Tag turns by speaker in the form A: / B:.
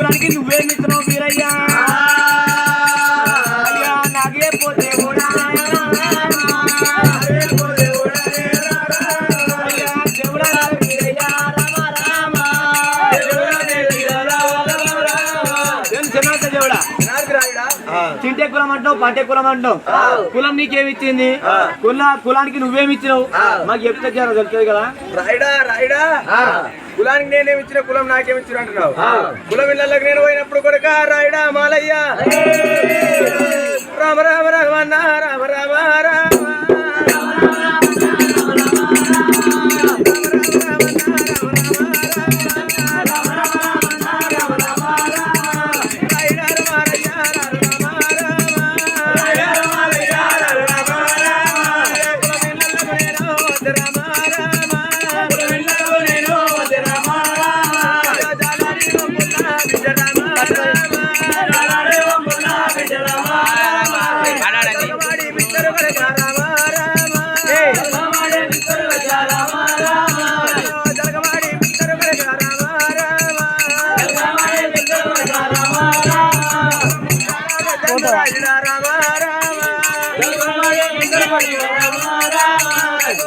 A: కులానికి నువ్వే మిత్రం వీరయ్యా. నాగే పోతే కూడా తింటే కులం అంటావు పంటే కులం అంటావు కులం నీకేమిచ్చింది? కుల కులానికి నువ్వేమిచ్చినావు? మాకు చెప్తే జర తెలుస్తుంది కదా.
B: రాయిడా రాయిడా? కులానికి నేనేమి ఇచ్చిన కులం నాకేమి ఇచ్చిన అంటున్నావు కులం ఇళ్ళకి నేను పోయినప్పుడు కొడుక రాయిడా మాలయ్య. రామ రామ రామ రామ రామ. నేను వద్దు